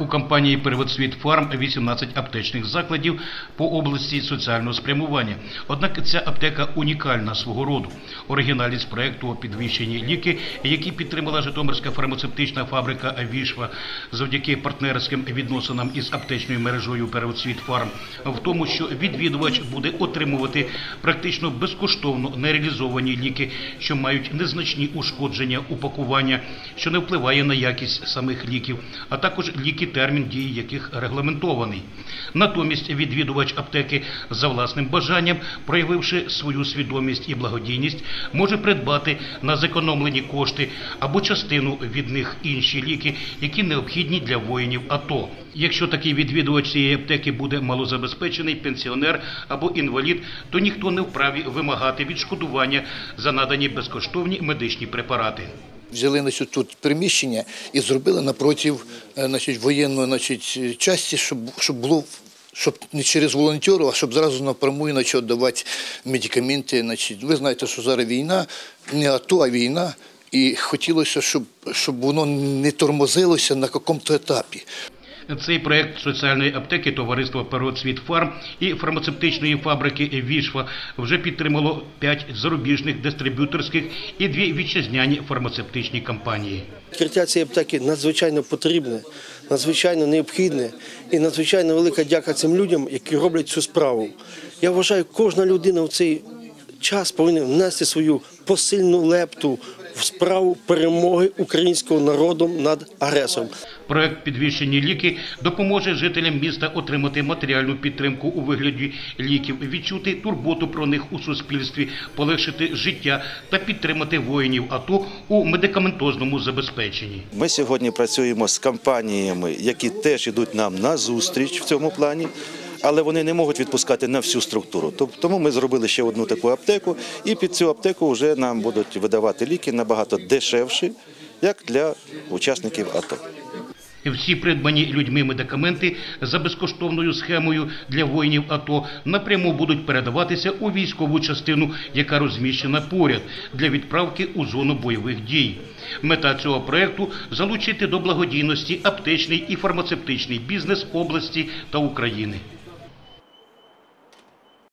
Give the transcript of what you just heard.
У компанії «Первоцвіт Фарм» 18 аптечних закладів по області соціального спрямування. Однак ця аптека унікальна свого роду. Оригінальність проекту підвищені ліки, які підтримала Житомирська фармацевтична фабрика «Вішва» завдяки партнерським відносинам із аптечною мережою «Первоцвіт Фарм» в тому, що відвідувач буде отримувати практично безкоштовно нереалізовані ліки, що мають незначні ушкодження упакування, що не впливає на якість самих ліків, а також ліки, термін дії яких регламентований. Натомість відвідувач аптеки за власним бажанням, проявивши свою свідомість і благодійність, може придбати на зекономлені кошти або частину від них інші ліки, які необхідні для воїнів АТО. Якщо такий відвідувач цієї аптеки буде малозабезпечений пенсіонер або інвалід, то ніхто не вправі вимагати відшкодування за надані безкоштовні медичні препарати. Взяли значить, тут приміщення і зробили напротив е, значить, воєнної значить, часті, щоб, щоб було щоб не через волонтерів, а щоб зразу напряму значить, давати медикаменти. Значить. Ви знаєте, що зараз війна, не АТО, а війна. І хотілося, щоб, щоб воно не тормозилося на якомусь етапі. Цей проект соціальної аптеки товариства «Первоцвіт Фарм» і фармацевтичної фабрики «Вішва» вже підтримало п'ять зарубіжних дистриб'юторських і дві вітчизняні фармацевтичні компанії. Відкриття цієї аптеки надзвичайно потрібне, надзвичайно необхідне і надзвичайно велика дяка цим людям, які роблять цю справу. Я вважаю, кожна людина в цей час повинна внести свою посильну лепту в справу перемоги українського народу над агресором. Проект «Підвищені ліки» допоможе жителям міста отримати матеріальну підтримку у вигляді ліків, відчути турботу про них у суспільстві, полегшити життя та підтримати воїнів АТО у медикаментозному забезпеченні. Ми сьогодні працюємо з компаніями, які теж йдуть нам на зустріч в цьому плані. Але вони не можуть відпускати на всю структуру. Тому ми зробили ще одну таку аптеку, і під цю аптеку вже нам будуть видавати ліки набагато дешевші, як для учасників АТО. Всі придбані людьми медикаменти за безкоштовною схемою для воїнів АТО напряму будуть передаватися у військову частину, яка розміщена поряд, для відправки у зону бойових дій. Мета цього проекту – залучити до благодійності аптечний і фармацевтичний бізнес області та України.